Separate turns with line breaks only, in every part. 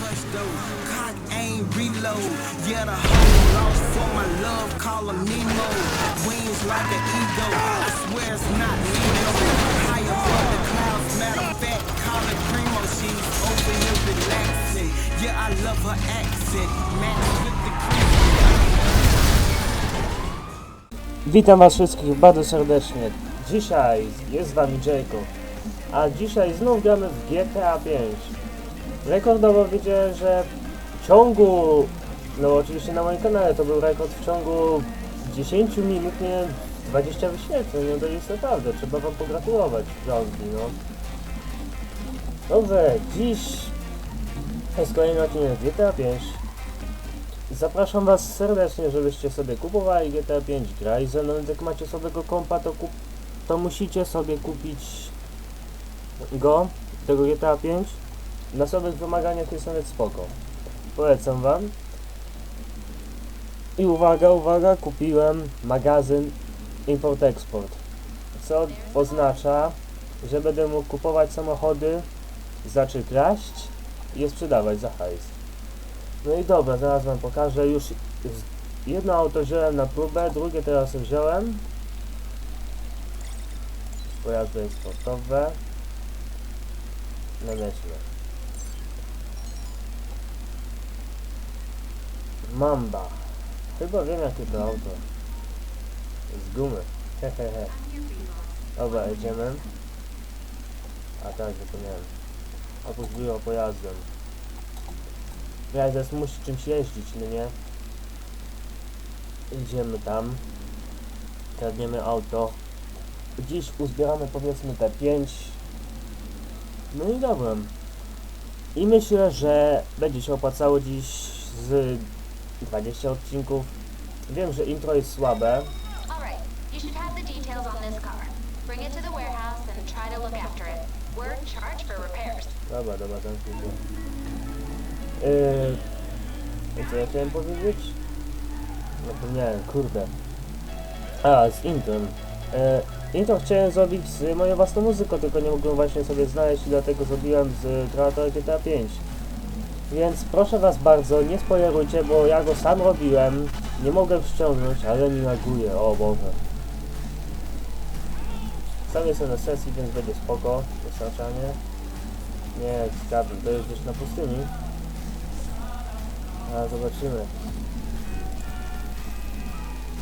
hush though. Cock aim reload. Yeah, the whole lost for my love. Call him Nemo. Wings like an eagle. I swear it's not Nemo. Above the clouds. Matter of fact, call it Primo. She's over here relaxing. Yeah, I love her accent. Match with the cream.
Witam was wszystkich bardzo serdecznie. Dzisiaj jest z wami Jacob, a dzisiaj znów gramy w GTA 5. Rekordowo wiecie, że w ciągu, no oczywiście na moim kanale to był rekord w ciągu 10 minut, nie 20 wyświetleń, no to jest naprawdę, trzeba wam pogratulować ciągi, no. Dobrze, dziś jest kolejny odcinek GTA 5. Zapraszam Was serdecznie, żebyście sobie kupowali GTA 5, grali ze mną, jak macie sobie go kompa, to, kup, to musicie sobie kupić go, tego GTA 5. Na sobie wymaganiach jest nawet spoko. Polecam Wam. I uwaga, uwaga, kupiłem magazyn Import-Export. Co oznacza, że będę mógł kupować samochody, znaczy kraść i je sprzedawać za hajs. No i dobra, zaraz wam pokażę. Już jedno auto wziąłem na próbę, drugie teraz wziąłem. Pojazdy eksportowe. Nameśmy. Mamba. Chyba wiem jakie to auto. Z gumy. Hehehe. Dobra, jedziemy. A tak, zapomniałem. Oprócz pojazdem. Prezes musi czymś jeździć, no nie? Idziemy tam. Kradniemy auto. Dziś uzbieramy powiedzmy te 5. No i dobra. I myślę, że będzie się opłacało dziś z 20 odcinków. Wiem, że intro jest słabe. Dobra, dobra, tam chwilę. Yy, co ja chciałem powiedzieć? Zapomniałem, kurde. A, z intrem. Yy, intro chciałem zrobić z moją własną muzyką, tylko nie mogłem właśnie sobie znaleźć i dlatego zrobiłem z kreatora GTA 5. Więc proszę was bardzo, nie spoilerujcie, bo ja go sam robiłem. Nie mogę ściągnąć, ale mi laguje, o Boże. Sam jestem na sesji, więc będzie spoko, dostarczanie. Nie, zgadzam, to jest gdzieś na pustyni. A, zobaczymy.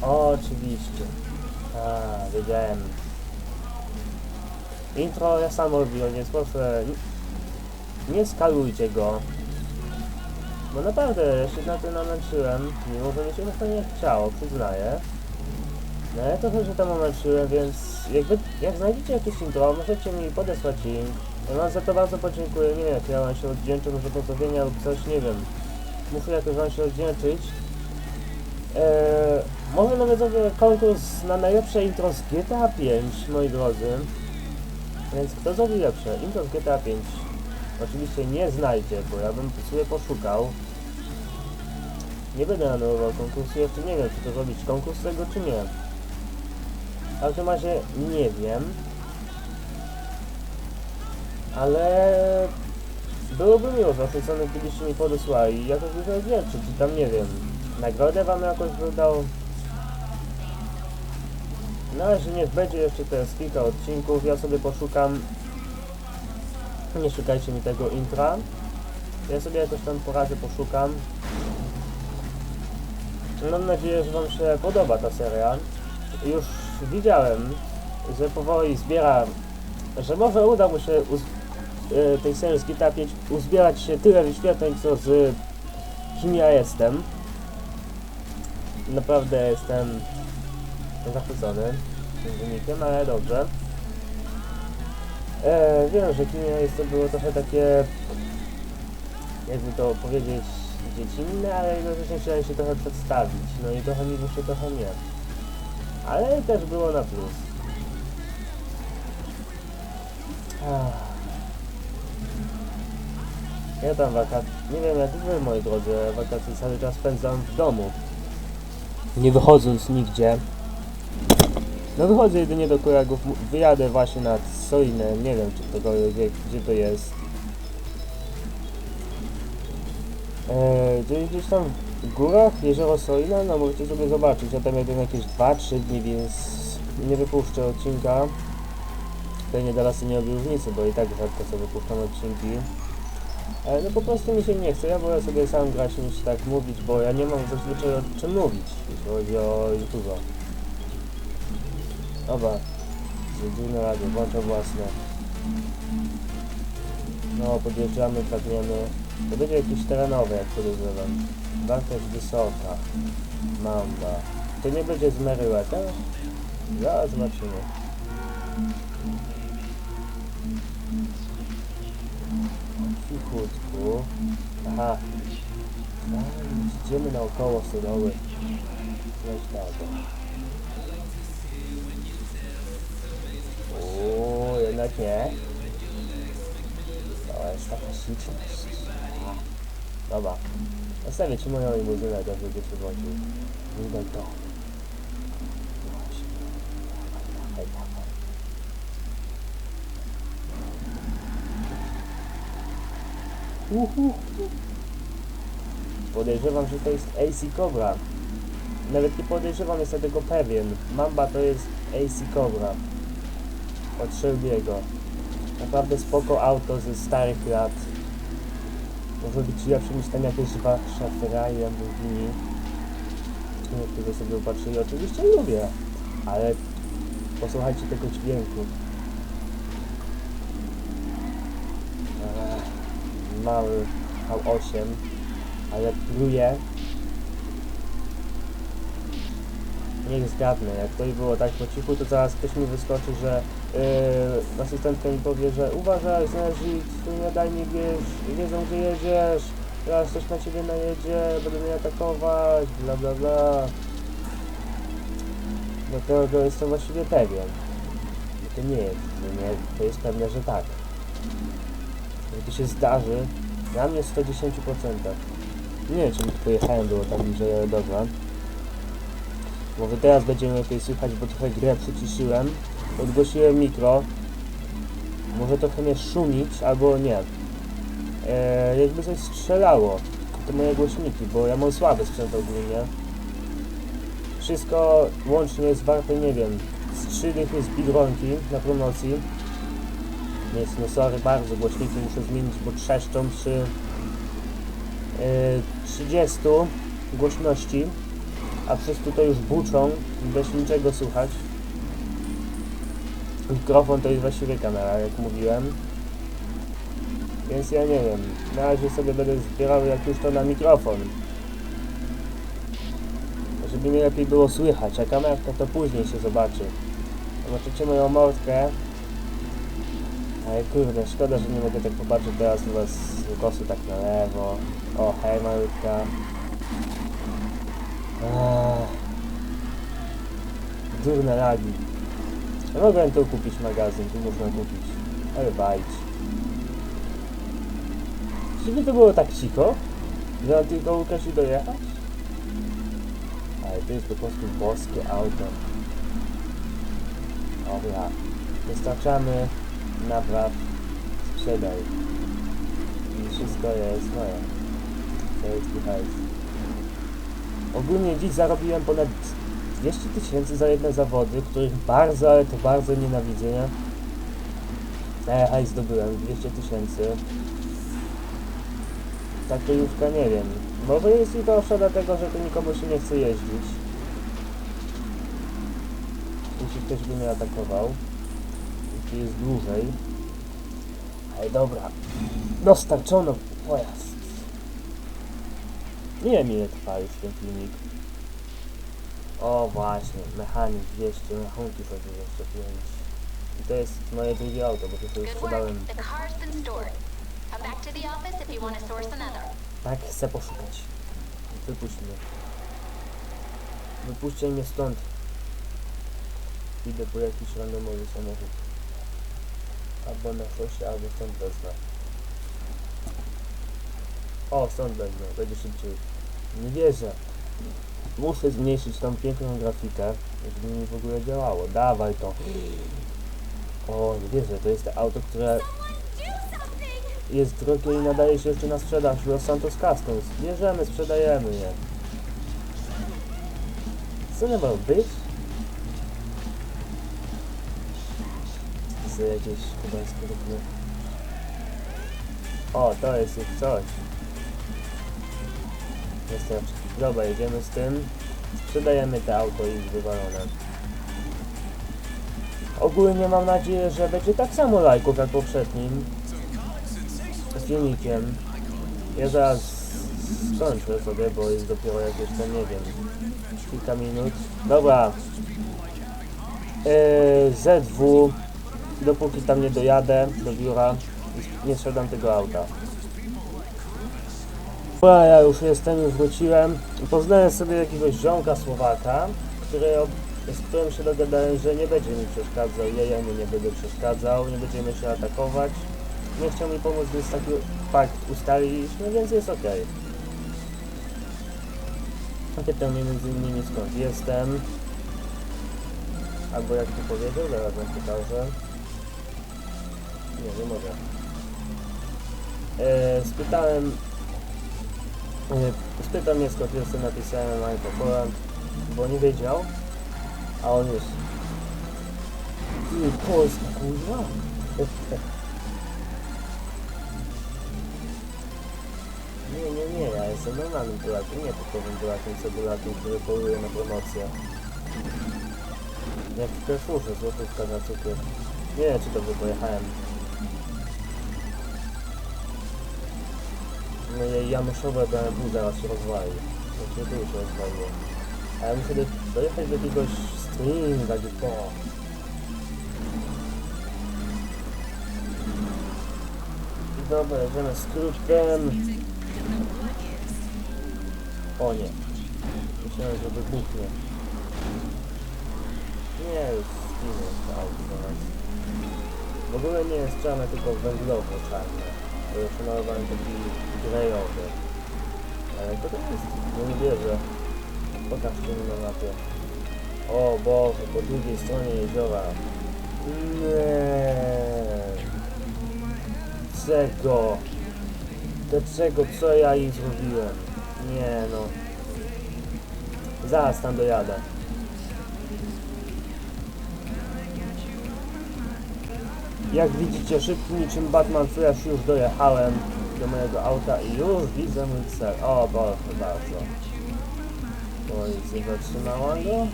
Oczywiście. A, wiedziałem. Intro ja sam robiłem, więc proszę nie skalujcie go. Bo naprawdę ja się na tym namęczyłem, mimo że mi się to nie chciało, przyznaję. No ale trochę się tam namęczyłem, więc jakby, jak znajdziecie jakieś intro, możecie mi podesłać link. Ja wam za to bardzo podziękuję, nie wiem jak ja wam się odwdzięczę, może pozdrowienia lub coś, nie wiem. Muszę jakoś wam się odwdzięczyć. Eee, może nawet zrobię konkurs na najlepsze intro z GTA 5, moi drodzy. Więc kto zrobi lepsze? Intro z GTA 5 oczywiście nie znajdzie, bo ja bym sobie poszukał. Nie będę anulował konkursu, jeszcze nie wiem czy to zrobić konkurs tego czy nie. W każdym razie nie wiem. Ale byłoby miło zachwycony, gdybyście mi podesłali jakoś dużo rzeczy, czy tam nie wiem, nagrodę wam jakoś wydał. Na razie niech będzie jeszcze teraz kilka odcinków, ja sobie poszukam. Nie szukajcie mi tego intra. Ja sobie jakoś tam poradzę, poszukam. Mam nadzieję, że wam się podoba ta seria. Już widziałem, że powoli zbiera, że może uda mu się e, tej serii z GTA 5 uzbierać się tyle wyświetleń, co z kim ja jestem. Naprawdę jestem zachwycony tym wynikiem, ale dobrze. E, wiem, że kim ja jestem było trochę takie, jakby to powiedzieć, dziecinne, ale jednocześnie chciałem się trochę przedstawić, no i trochę mi wyszło, trochę nie. Ale też było na plus. Ja tam wakacje, nie wiem jak wy moi drodzy, wakacje cały czas spędzam w domu. Nie wychodząc nigdzie. No wychodzę jedynie do mu- wyjadę właśnie nad Solinę, nie wiem czy ktokolwiek wie gdzie to jest. Eee, gdzieś, gdzieś tam w górach, jezioro Solina, no możecie sobie zobaczyć. Ja tam jadę jakieś 2-3 dni, więc nie wypuszczę odcinka. Pewnie dla to nie robi różnicy, bo i tak rzadko sobie wypuszczam odcinki. Ale no po prostu mi się nie chce, ja wolę sobie sam grać niż tak mówić, bo ja nie mam zazwyczaj o czym mówić, jeśli chodzi o YouTube'a. Dobra, zjedziemy radio, włączam własne. No, podjeżdżamy, pragniemy. To będzie jakiś terenowy, jak podejrzewam. Wartość wysoka. Mamba. To nie będzie z Meryła, tak? Zaraz zobaczymy. Cichutku. Aha. Idziemy naokoło stodoły. Coś tak. O, jednak nie. To jest taka śliczność. Dobra. Zostawię ci moją limuzynę, to będzie przywoził. Widać to. Właśnie. Podejrzewam, że to jest AC Cobra. Nawet nie podejrzewam, jestem tego pewien. Mamba to jest AC Cobra. Od Shelby'ego. Naprawdę spoko auto ze starych lat. Może być lepszy niż tam jakieś wasze Ferrari, Lamborghini. Niektórzy sobie upatrzyli. Oczywiście lubię, ale posłuchajcie tego dźwięku. Eee, mały V8, ale pluje. Niech zgadnę, jak to było tak po cichu, to zaraz ktoś mi wyskoczy, że yy, asystentka mi powie, że uważaj, znaleźli twój nadajnik, wiesz, wiedzą gdzie jedziesz, teraz coś na ciebie najedzie, będą mnie atakować, bla bla bla. Do tego jestem właściwie pewien. No to nie jest, to, nie, to jest pewne, że tak. To się zdarzy, dla mnie w 110%. Nie wiem, czy mi pojechałem, było tam bliżej, ale dobra. Może teraz będzie lepiej słychać, bo trochę grę przyciszyłem. Odgłosiłem mikro. Może trochę mnie szumić, albo nie. Eee, jakby coś strzelało. To moje głośniki, bo ja mam słaby sprzęt ogólnie. Wszystko łącznie jest warte, nie wiem, z 3 dychy z Biedronki na promocji. Więc no sorry, bardzo głośniki muszę zmienić, bo trzeszczą przy e, 30 głośności a przez tutaj już buczą, bez niczego słuchać. Mikrofon to jest właściwie kamera, jak mówiłem. Więc ja nie wiem, na razie sobie będę zbierał jak już to na mikrofon. Żeby mi lepiej było słychać, a kamerka to później się zobaczy. Zobaczycie moją mordkę. Ale kurde, szkoda, że nie mogę tak popatrzeć teraz u was z tak na lewo. O, hej malutka. Durne lagi. Mogłem tu kupić magazyn, tu można kupić. Ale bajdź. Czy to było tak cicho? Że mam tylko Łukasz dojechać? Ale to jest po prostu boskie auto. Dobra. Dostarczamy, napraw, sprzedaj. I wszystko jest moje. To jest hajs. Ogólnie dziś zarobiłem ponad 200 tysięcy za jedne zawody, których bardzo, ale to bardzo nienawidzę, nie? E, hajs zdobyłem 200 tysięcy. Ta kryjówka nie wiem. Może jest i gorsza dlatego, że to nikomu się nie chce jeździć. Jeśli ktoś by mnie atakował. Jeśli jest dłużej. Ale dobra. Dostarczono pojazd. Nie ile trwa już ten filmik. O właśnie, mechanik 200, mechunki sobie 205. I to jest moje drugie auto, bo to sobie sprzedałem. Tak, chcę poszukać. Wypuść mnie. Wypuśćcie mnie stąd. Idę po jakiś randomowy samochód. Albo na szosie, albo stąd wezmę. O, stąd wezmę, będzie szybciej. Nie wierzę. Muszę zmniejszyć tą piękną grafikę, żeby mi w ogóle działało. Dawaj to. O, nie wierzę, to jest to auto, które jest drogie i nadaje się jeszcze na sprzedaż. Los Santos Customs. Bierzemy, sprzedajemy je. Co to miał być? Z jakieś chyba skrótne. O, to jest coś. Dobra, jedziemy z tym. Sprzedajemy te auto i wywalone. Ogólnie mam nadzieję, że będzie tak samo lajków jak poprzednim z filmikiem. Ja zaraz skończę sobie, bo jest dopiero jakieś tam, nie wiem, kilka minut. Dobra. Yy, ZW, dopóki tam nie dojadę do biura, nie sprzedam tego auta. Dobra, ja już jestem, już wróciłem. Poznałem sobie jakiegoś ziomka Słowaka, który, z którym się dogadałem, że nie będzie mi przeszkadzał, ja jemu nie będę przeszkadzał, nie będziemy się atakować. Nie chciał mi pomóc, więc taki pakt ustaliliśmy, więc jest ok. Pytał mnie między innymi skąd jestem. Albo jak tu powiedział, zaraz wam pokażę. Nie, nie mogę. E, spytałem spytał mnie skąd jestem, napisałem from Poland, bo nie wiedział, a on już Ty, Polska, kurwa! Nie, nie, nie, ja jestem normalnym Polakiem, nie typowym Polakiem, co Polakiem, który poluje na promocję. Jak w Carrefourze, złotówka za cukier. Nie wiem, czy dobrze pojechałem. I Januszowe BMW zaraz się rozwali. Znaczy tu się rozwaliło. A ja muszę do, dojechać do jakiegoś stringa, gdzie to. Dobra, jedziemy skrótem. O nie. Myślałem, że wybuchnie. Nie, już zaraz. W ogóle nie jest czarne, tylko węglowo-czarne. To już malowałem taki grejowy. Ale to to jest? No nie wierzę. Pokażcie mi na mapie. O Boże, po drugiej stronie jeziora. Nie. Czego? Dlaczego? Co ja jej zrobiłem? Nie no. Zaraz tam dojadę. Jak widzicie, szybki niczym Batman Flash już dojechałem do mojego auta i już widzę mój cel. O Boże, bardzo. Policja zatrzymała go.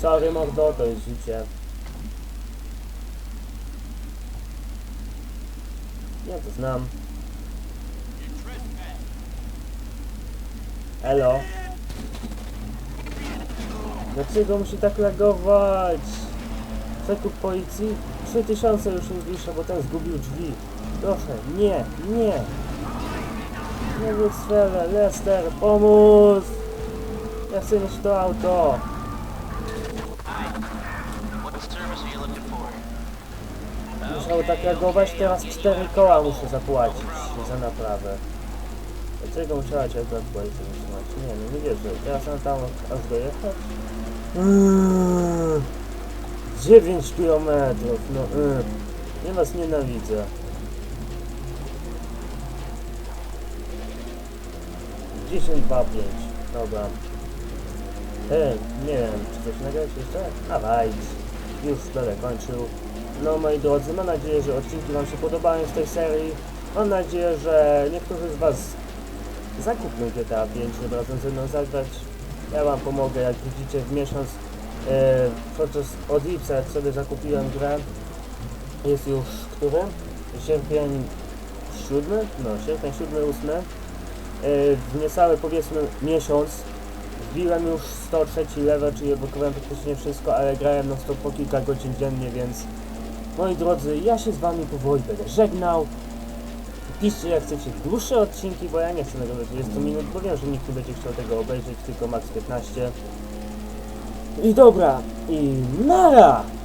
Sorry mordo, to jest życie. Ja to znam. Elo. Dlaczego musi tak lagować? Przekup policji? 3000 już zbliża, bo ten zgubił drzwi. Proszę, nie, nie. Nie sferę, Lester, pomóż! Ja chcę mieć to auto. Musiał tak reagować, teraz 4 koła muszę zapłacić za naprawę. Dlaczego musiała cię policja zatrzymać? Nie, no nie wierzę. Teraz mam tam aż dojechać? Mm. 9 kilometrów, no mm. Ja was nienawidzę. Dziesięć, dwa, pięć. Dobra. E, nie wiem, czy coś nagrać jeszcze? Dawaj. Już będę kończył. No moi drodzy, mam nadzieję, że odcinki Wam się podobają z tej serii. Mam nadzieję, że niektórzy z Was zakupią GTA 5, żeby razem ze mną zagrać. Ja Wam pomogę, jak widzicie, w miesiąc podczas od lipca jak sobie zakupiłem grę. Jest już który? Sierpień 7? No, sierpień 7, 8. E, w niecały powiedzmy miesiąc wbiłem już 103 level, czyli odblokowałem praktycznie wszystko, ale grałem no to po kilka godzin dziennie, więc moi drodzy, ja się z wami powoli będę żegnał. Piszcie jak chcecie dłuższe odcinki, bo ja nie chcę nagrywać 20 minut, bo wiem, że nikt nie będzie chciał tego obejrzeć, tylko max 15. I dobra, i nara!